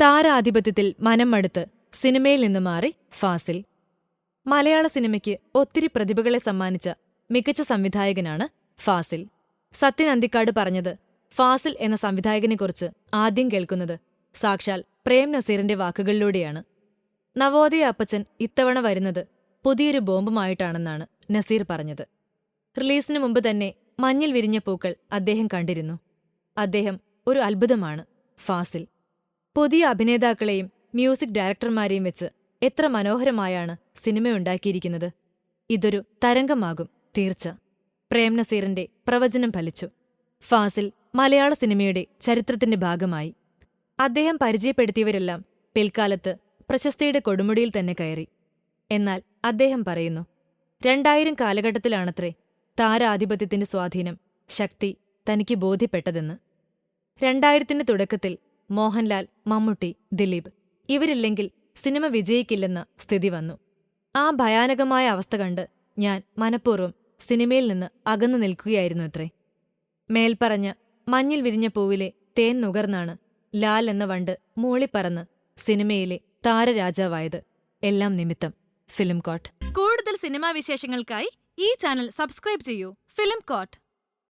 താരാധിപത്യത്തിൽ മനം മടുത്ത് സിനിമയിൽ നിന്ന് മാറി ഫാസിൽ. മലയാള സിനിമയ്ക്ക് ഒത്തിരി പ്രതിഭകളെ സമ്മാനിച്ച മികച്ച സംവിധായകനാണ് ഫാസിൽ. സത്യൻ അന്തിക്കാട് പറഞ്ഞത് ഫാസിൽ എന്ന സംവിധായകനെക്കുറിച്ച് ആദ്യം കേൾക്കുന്നത് സാക്ഷാൽ പ്രേം നസീറിന്റെ വാക്കുകളിലൂടെയാണ്. നവോദയ അപ്പച്ചൻ ഇത്തവണ വരുന്നത് പുതിയൊരു ബോംബുമായിട്ടാണെന്നാണ് നസീർ പറഞ്ഞത്. റിലീസിന് മുമ്പ് തന്നെ മഞ്ഞിൽ വിരിഞ്ഞ പൂക്കൾ അദ്ദേഹം കണ്ടിരുന്നു. അദ്ദേഹം ഒരു അത്ഭുതമാണ് ഫാസിൽ. പുതിയ അഭിനേതാക്കളെയും മ്യൂസിക് ഡയറക്ടർമാരെയും വെച്ച് എത്ര മനോഹരമായാണ് സിനിമയുണ്ടാക്കിയിരിക്കുന്നത് ഇതൊരു തരംഗമാകും തീർച്ച. പ്രേംനസീറിന്റെ പ്രവചനം ഫലിച്ചു. ഫാസിൽ മലയാള സിനിമയുടെ ചരിത്രത്തിന്റെ ഭാഗമായി. അദ്ദേഹം പരിചയപ്പെടുത്തിയവരെല്ലാം പിൽക്കാലത്ത് പ്രശസ്തിയുടെ കൊടുമുടിയിൽ തന്നെ കയറി. എന്നാൽ അദ്ദേഹം പറയുന്നു രണ്ടായിരം കാലഘട്ടത്തിലാണത്രേ താരാധിപത്യത്തിന്റെ സ്വാധീനം ശക്തി തനിക്ക് ബോധ്യപ്പെട്ടതെന്ന്. രണ്ടായിരത്തിന്റെ തുടക്കത്തിൽ മോഹൻലാൽ മമ്മൂട്ടി ദിലീപ്. ഇവരില്ലെങ്കിൽ സിനിമ വിജയിക്കില്ലെന്ന സ്ഥിതി വന്നു. ആ ഭയാനകമായ അവസ്ഥ കണ്ട് ഞാൻ മനഃപൂർവം സിനിമയിൽ നിന്ന് അകന്നു നിൽക്കുകയായിരുന്നു അത്രേ. മേൽപ്പറഞ്ഞ മഞ്ഞിൽ വിരിഞ്ഞ പൂവിലെ തേൻ നുകർന്നാണ് ലാൽ എന്ന വണ്ട് മൂളിപ്പറന്ന് സിനിമയിലെ താരരാജാവായത്. എല്ലാം നിമിത്തം ഫിലിം കോട്ട്. കൂടുതൽ സിനിമാ വിശേഷങ്ങൾക്കായി ഈ ചാനൽ സബ്സ്ക്രൈബ് ചെയ്യൂ. Film court.